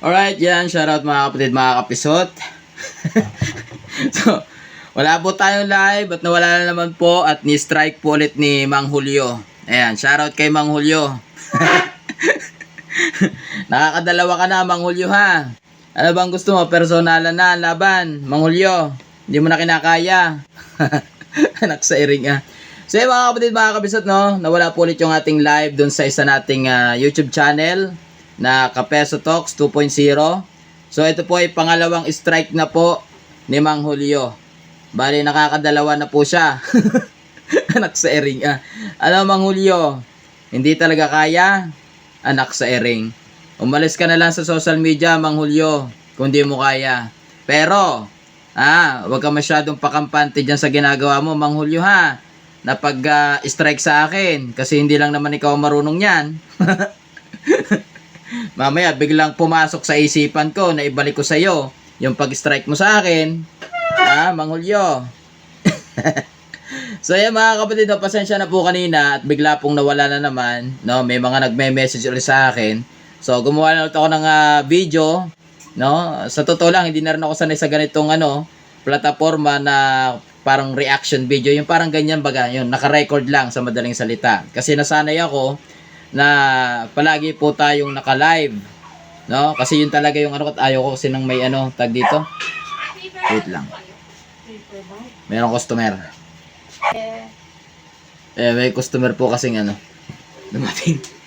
Alright, yan. Shoutout mga kapatid, mga kapisot. so, wala po tayong live at nawala na naman po at ni-strike po ulit ni Mang Julio. Ayan, shoutout kay Mang Julio. Nakakadalawa ka na, Mang Julio ha. Ano bang gusto mo? Personalan na laban, Mang Julio. Hindi mo na kinakaya. Anak sa iring ah. So yun, mga kapatid, mga kabisot, no? Nawala po ulit yung ating live dun sa isa nating ah, YouTube channel na Kapeso Talks 2.0. So ito po ay pangalawang strike na po ni Mang Julio. Bali, nakakadalawa na po siya. Anak sa ering ah. Ano, Mang Julio? Hindi talaga kaya? Anak sa ering. Umalis ka na lang sa social media, Mang Julio, kung di mo kaya. Pero, ah, wag ka masyadong pakampante dyan sa ginagawa mo, Mang Julio, ha? Na pag-strike sa akin, kasi hindi lang naman ikaw marunong yan. Mamaya, biglang pumasok sa isipan ko na ibalik ko sa'yo yung pag-strike mo sa akin. Ah, Mang Julio. So yan mga kapatid, pasensya na po kanina at bigla pong nawala na naman. No, may mga nagme-message ulit sa akin. So gumawa na ulit ako ng ah, video. No, sa totoo lang hindi na rin ako sanay sa ganitong ano, plataforma na parang reaction video. Yung parang ganyan baga, yun, naka-record lang sa madaling salita. Kasi nasanay ako na palagi po tayong naka-live. No? Kasi yun talaga yung ano, ayaw ko kasi nang may ano, tag dito. Wait lang. Merong customer. Eh, may customer po kasing ano, dumating.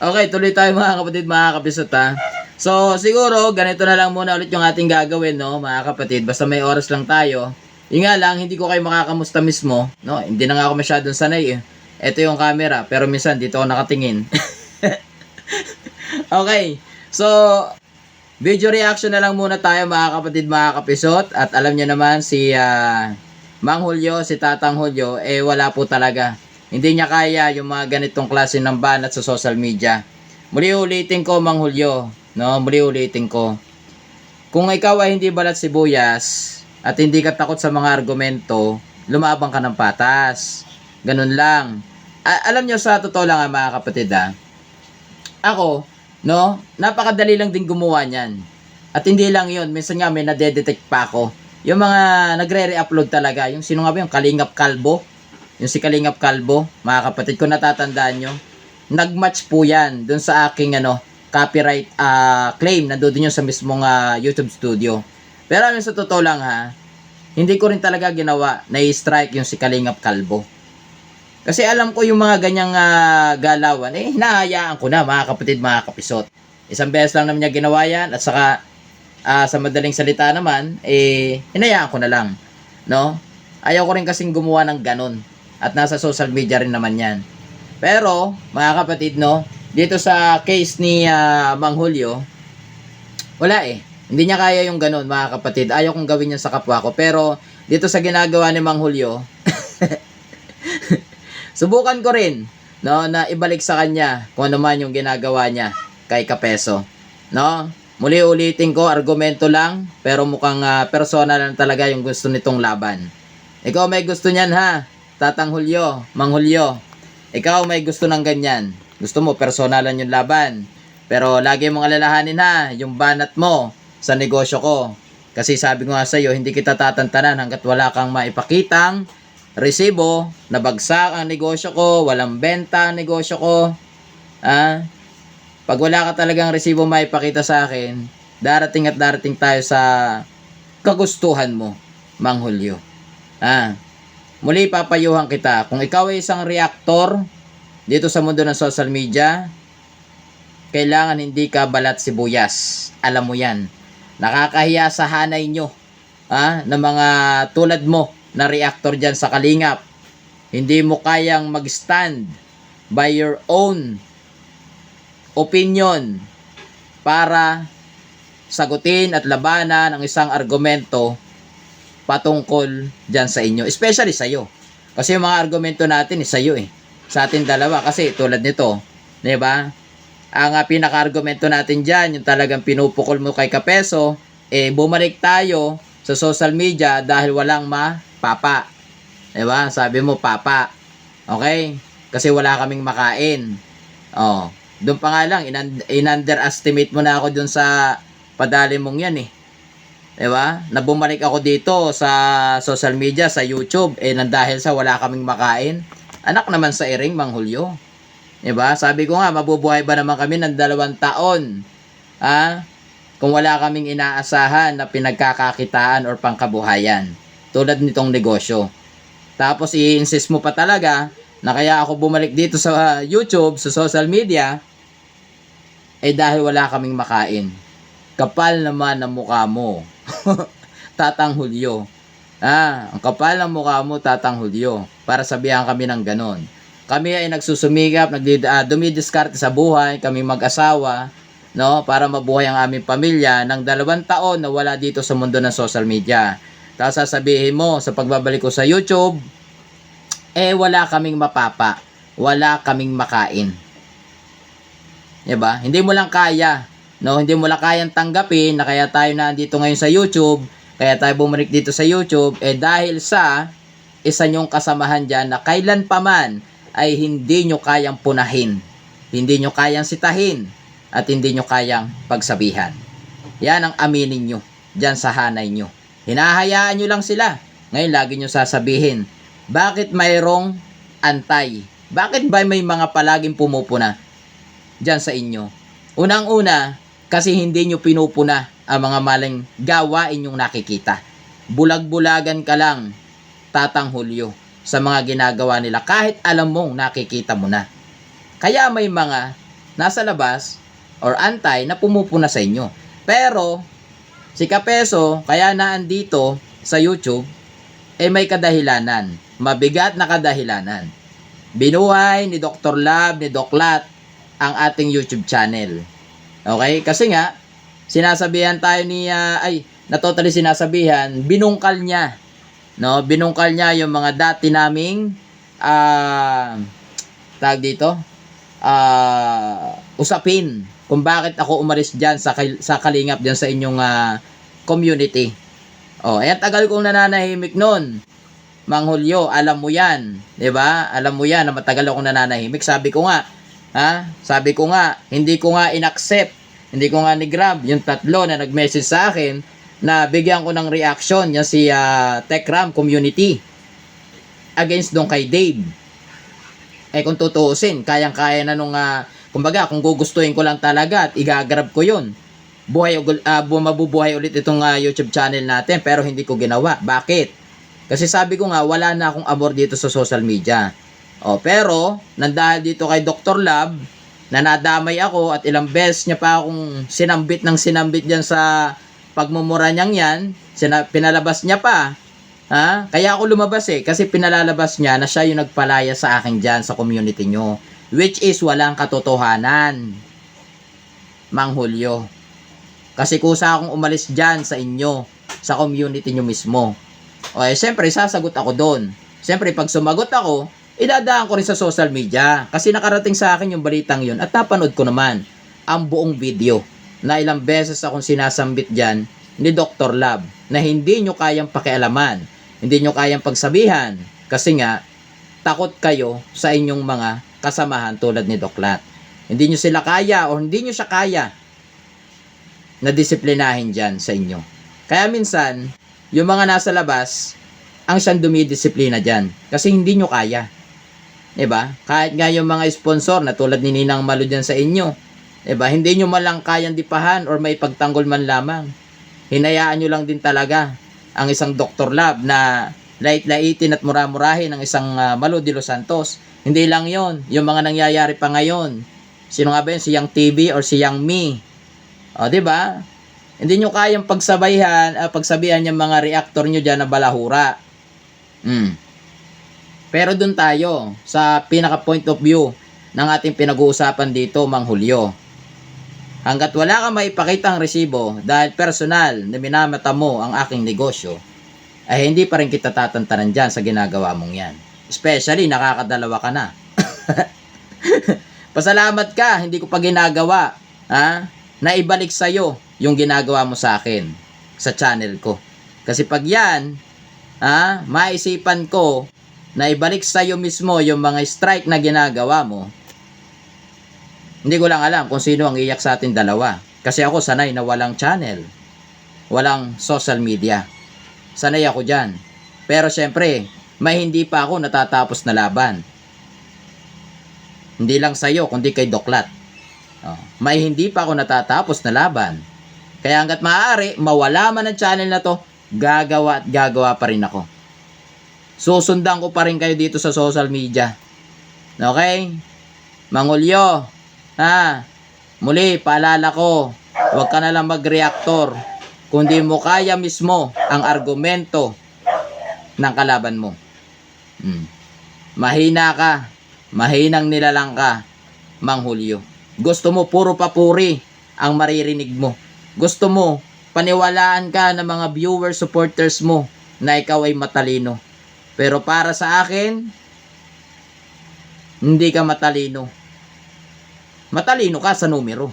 Okay, tuloy tayo mga kapatid, mga kapisot ha. So, siguro, ganito na lang muna ulit yung ating gagawin, no, mga kapatid. Basta may oras lang tayo. Yung nga lang, hindi ko kayo makakamusta mismo, no. Hindi na nga ako masyadong sanay, eh. Ito yung camera, pero minsan dito ako nakatingin. okay, so, video reaction na lang muna tayo, mga kapatid, mga kapisot. At alam niyo naman, si, ah, Mang Julio, si Tatang Julio, eh wala po talaga. Hindi niya kaya yung mga ganitong klase ng banat sa social media. Muli ulitin ko, Mang Julio. No, muli ulitin ko. Kung ikaw ay hindi balat sibuyas at hindi ka takot sa mga argumento, lumabang ka ng patas. Ganun lang. Alam nyo sa totoo lang ah, mga kapatid ah, ako, no, napakadali lang din gumawa niyan. At hindi lang yon minsan nga may nadedetect pa ako. Yung mga nagre-re-upload talaga, yung sino nga ba yung Kalingap Kalbo? Yung si Kalingap Kalbo, mga kapatid ko natatandaan nyo. Nag-match po yan dun sa aking ano, copyright ah, claim na doon yun sa mismong ah, YouTube studio. Pero ano sa totoo lang ha, hindi ko rin talaga ginawa na i-strike yung si Kalingap Kalbo. Kasi alam ko yung mga ganyang ah, galawan, eh, hinahayaan ko na mga kapatid, mga kapisot. Isang beses lang naman niya ginawa yan at saka ah, sa madaling salita naman, eh, hinayaan ko na lang. No? Ayaw ko rin kasing gumawa ng ganun. At nasa social media rin naman yan. Pero, mga kapatid, no, dito sa case ni ah, Mang Julio, wala eh. Hindi niya kaya yung ganun, mga kapatid. Ayaw kong gawin yan sa kapwa ko. Pero, dito sa ginagawa ni Mang Julio, subukan ko rin, no, na ibalik sa kanya kung ano man yung ginagawa niya kay Kapeso. No? Muli ulitin ko, argumento lang, pero mukhang ah, personal lang talaga yung gusto nitong laban. Ikaw may gusto niyan ha, Tatang Julio, Mang Julio. Ikaw may gusto ng ganyan. Gusto mo personalan yung laban. Pero lagi mong alalahanin ha, yung banat mo sa negosyo ko. Kasi sabi ko nga sa iyo, hindi kita tatantanan hanggat wala kang maipakitang resibo, nabagsak ang negosyo ko, walang benta ang negosyo ko. Ah, pag wala ka talagang resibo maipakita sa akin, darating at darating tayo sa kagustuhan mo, Mang Julio. Ah, muli papayuhan kita, kung ikaw ay isang reactor dito sa mundo ng social media, kailangan hindi ka balat sibuyas. Alam mo yan. Nakakahiya sa hanay nyo ah, ng mga tulad mo na reactor dyan sa kalingap. Hindi mo kayang mag-stand by your own opinion para sagutin at labanan ang isang argumento patungkol dyan sa inyo. Especially sa iyo. Kasi yung mga argumento natin is sa iyo eh. Sa atin dalawa. Kasi tulad nito, di ba? Ang uh, pinaka-argumento natin dyan, yung talagang pinupukol mo kay Kapeso, eh bumalik tayo sa social media dahil walang mapapa. Di ba? Sabi mo, papa. Okay? Kasi wala kaming makain. Oh. Doon pa nga lang, in-underestimate mo na ako doon sa padali mong yan eh. Diba? Na bumalik ako dito sa social media, sa YouTube, eh nang dahil sa wala kaming makain. Anak naman sa iring, Mang Julio. Diba? Sabi ko nga, mabubuhay ba naman kami ng dalawang taon? Ha? Kung wala kaming inaasahan na pinagkakakitaan or pangkabuhayan. Tulad nitong negosyo. Tapos i-insist mo pa talaga na kaya ako bumalik dito sa uh, YouTube, sa social media, eh dahil wala kaming makain. Kapal naman ang mukha mo. Tatang Hulyo. Ah, ang kapal ng mukha mo, Tatang Hulyo. Para sabihan kami ng ganon. Kami ay nagsusumikap, nagdid, uh, dumidiskarte sa buhay, kami mag-asawa, no, para mabuhay ang aming pamilya ng dalawang taon na wala dito sa mundo ng social media. Tapos sasabihin mo sa pagbabalik ko sa YouTube, eh wala kaming mapapa, wala kaming makain. 'Di ba? Hindi mo lang kaya, no? Hindi mo lang kayang tanggapin na kaya tayo nandito ngayon sa YouTube, kaya tayo bumalik dito sa YouTube eh dahil sa isa nyong kasamahan diyan na kailan pa man ay hindi nyo kayang punahin, hindi nyo kayang sitahin, at hindi nyo kayang pagsabihan. Yan ang aminin nyo dyan sa hanay nyo. Hinahayaan nyo lang sila. Ngayon lagi nyo sasabihin, bakit mayroong antay? Bakit ba may mga palaging pumupuna dyan sa inyo? Unang-una, kasi hindi nyo pinupuna ang mga maling gawain yung nakikita. Bulag-bulagan ka lang, tatang Hulyo, sa mga ginagawa nila kahit alam mong nakikita mo na. Kaya may mga nasa labas or antay na pumupuna sa inyo. Pero, si Kapeso, kaya naandito sa YouTube, eh may kadahilanan. Mabigat na kadahilanan. Binuhay ni Dr. Lab, ni Doc Lat, ang ating YouTube channel. Okay? Kasi nga, sinasabihan tayo ni, uh, ay, na totally sinasabihan, binungkal niya. No? Binungkal niya yung mga dati naming, ah, tag dito, ah, usapin kung bakit ako umalis diyan sa sa Kalingap diyan sa inyong uh, community. Oh, eh tagal kong nananahimik noon. Mang Hulyo, alam mo 'yan, 'di ba? Alam mo 'yan na matagal akong nananahimik. Sabi ko nga, ha? Sabi ko nga, hindi ko nga inaccept, hindi ko nga ni-grab yung tatlo na nag-message sa akin na bigyan ko ng reaction yan si uh, Techram community against dong kay Dave. Eh kung tutuusin, kayang-kaya na nung uh, kumbaga kung gugustuhin ko lang talaga at igagrab ko 'yun. Buhay uh, mabubuhay ulit itong uh, YouTube channel natin pero hindi ko ginawa. Bakit? Kasi sabi ko nga wala na akong amor dito sa social media. Oh, pero nandahil dito kay Dr. Lab na nadamay ako at ilang beses niya pa akong sinambit ng sinambit diyan sa pagmumura niyang yan, sina, pinalabas niya pa. Ha? Kaya ako lumabas eh, kasi pinalalabas niya na siya yung nagpalaya sa akin dyan sa community nyo. Which is walang katotohanan. Mang Hulyo. Kasi kusa akong umalis dyan sa inyo, sa community nyo mismo. O eh, siyempre, sasagot ako doon. Siyempre, pag sumagot ako, idadaan ko rin sa social media. Kasi nakarating sa akin yung balitang yun at napanood ko naman ang buong video na ilang beses akong sinasambit dyan ni Dr. Lab na hindi nyo kayang pakialaman, hindi nyo kayang pagsabihan kasi nga takot kayo sa inyong mga kasamahan tulad ni Doc Lat. Hindi nyo sila kaya o hindi nyo siya kaya na disiplinahin dyan sa inyo. Kaya minsan, yung mga nasa labas, ang siyang dumidisiplina dyan. Kasi hindi nyo kaya. Diba? Kahit nga yung mga sponsor na tulad ni Ninang Malo dyan sa inyo, diba? Hindi nyo malang kayang dipahan or may pagtanggol man lamang. Hinayaan nyo lang din talaga ang isang Dr. Lab na lait-laitin at mura-murahin ng isang uh, Malo de Los Santos. Hindi lang yon yung mga nangyayari pa ngayon. Sino nga ba yun? Si Yang TV or si Yang Me? O, di ba? Hindi nyo kayang pagsabayhan, uh, pagsabihan yung mga reactor nyo dyan na balahura. Mm. Pero dun tayo, sa pinaka point of view ng ating pinag-uusapan dito, Mang Hulyo. Hanggat wala kang maipakita ang resibo dahil personal na minamata mo ang aking negosyo, ay hindi pa rin kita tatantanan dyan sa ginagawa mong yan. Especially, nakakadalawa ka na. Pasalamat ka, hindi ko pa ginagawa. Ha? Na ibalik sa'yo yung ginagawa mo sa akin sa channel ko. Kasi pag yan, ha, maisipan ko na ibalik sa iyo mismo yung mga strike na ginagawa mo, Hindi ko lang alam kung sino ang iyak sa atin dalawa. Kasi ako sanay na walang channel. Walang social media. Sanay ako dyan. Pero syempre, may hindi pa ako natatapos na laban. Hindi lang sa'yo, kundi kay Doklat. Oh, may hindi pa ako natatapos na laban. Kaya hanggat maaari, mawala man ang channel na to, gagawa at gagawa pa rin ako. Susundan ko pa rin kayo dito sa social media. Okay? Mangulyo, ha? Muli, paalala ko, huwag ka na lang mag-reactor. Kundi mo kaya mismo ang argumento ng kalaban mo. Hmm. Mahina ka, mahinang nilalang ka, Manghulyo. Gusto mo puro papuri ang maririnig mo. Gusto mo paniwalaan ka ng mga viewers, supporters mo na ikaw ay matalino. Pero para sa akin, hindi ka matalino. Matalino ka sa numero.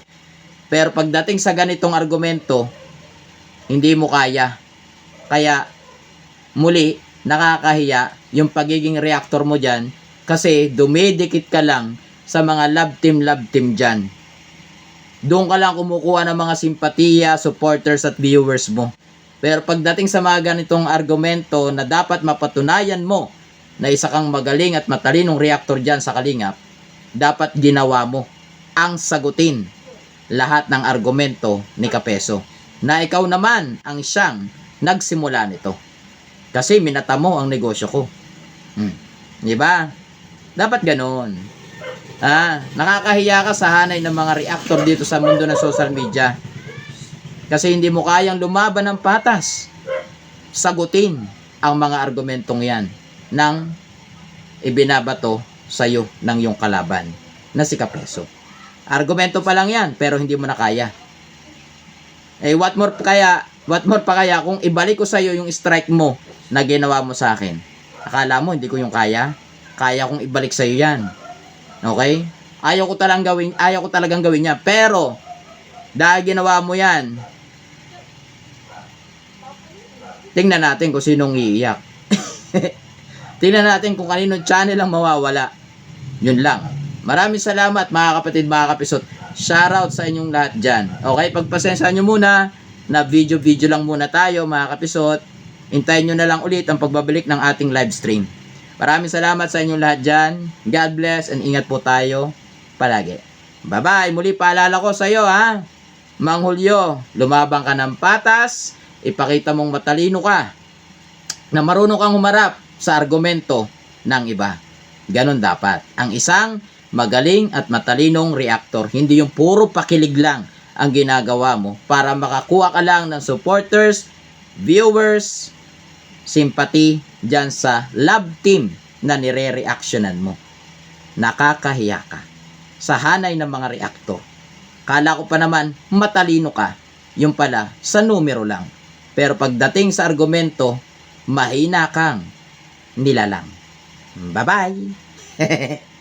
Pero pagdating sa ganitong argumento, hindi mo kaya. Kaya, muli, nakakahiya yung pagiging reactor mo dyan kasi dumidikit ka lang sa mga love team, love team dyan. Doon ka lang kumukuha ng mga simpatiya, supporters at viewers mo. Pero pagdating sa mga ganitong argumento na dapat mapatunayan mo na isa kang magaling at matalinong reactor dyan sa kalingap, dapat ginawa mo ang sagutin lahat ng argumento ni Kapeso na ikaw naman ang siyang nagsimula nito. Kasi minata mo ang negosyo ko. Hmm. Di ba? Dapat ganoon. Ah, nakakahiya ka sa hanay ng mga reactor dito sa mundo ng social media. Kasi hindi mo kayang lumaban ng patas. Sagutin ang mga argumentong yan ng ibinabato sa iyo ng iyong kalaban na si Kapeso. Argumento pa lang yan, pero hindi mo na kaya. Eh, what more kaya, what more pa kaya kung ibalik ko sa iyo yung strike mo na ginawa mo sa akin. Akala mo hindi ko yung kaya? Kaya kong ibalik sa iyo yan. Okay? Ayaw ko talagang gawin, ayaw ko talagang gawin yan. Pero, dahil ginawa mo yan, tingnan natin kung sinong iiyak. tingnan natin kung kaninong channel ang mawawala. Yun lang. Maraming salamat mga kapatid, mga kapisot. Shoutout sa inyong lahat dyan. Okay, pagpasensya nyo muna na video-video lang muna tayo mga kapisot. Hintayin nyo na lang ulit ang pagbabalik ng ating live stream. Maraming salamat sa inyong lahat dyan. God bless and ingat po tayo palagi. Bye-bye. Muli paalala ko sa iyo ha. Mang Hulyo, lumabang ka ng patas, ipakita mong matalino ka, na marunong kang humarap sa argumento ng iba. Ganon dapat. Ang isang magaling at matalinong reactor, hindi yung puro pakilig lang ang ginagawa mo para makakuha ka lang ng supporters, viewers, sympathy dyan sa love team na nire-reactionan mo. Nakakahiya ka sa hanay ng mga reaktor. Kala ko pa naman matalino ka. Yung pala, sa numero lang. Pero pagdating sa argumento, mahina kang nilalang. Bye-bye!